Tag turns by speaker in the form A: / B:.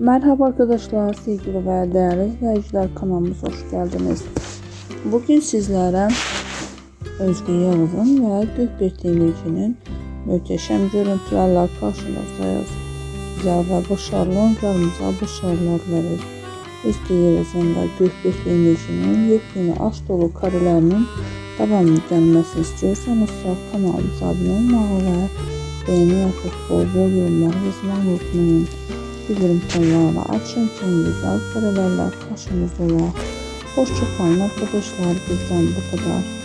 A: Merhaba arkadaşlar, sevgili ve değerli izleyiciler kanalımıza hoş geldiniz. Bugün sizlere Özge Yavuz'un ve Gökbek Demirci'nin müteşem görüntülerle karşınızdayız. Güzel ve başarılı oyuncularımıza başarılar dileriz. Özge Yavuz'un ve Gökbek Demirci'nin yepyeni aşk dolu karelerinin devamlı gelmesini istiyorsanız kanalımıza abone olmayı ve beğeni yapıp bol bol yorumlar yazmayı unutmayın. Bildirim tonlarını açın ki güzel karelerle karşınızda ola. Hoşçakalın arkadaşlar bizden bu kadar.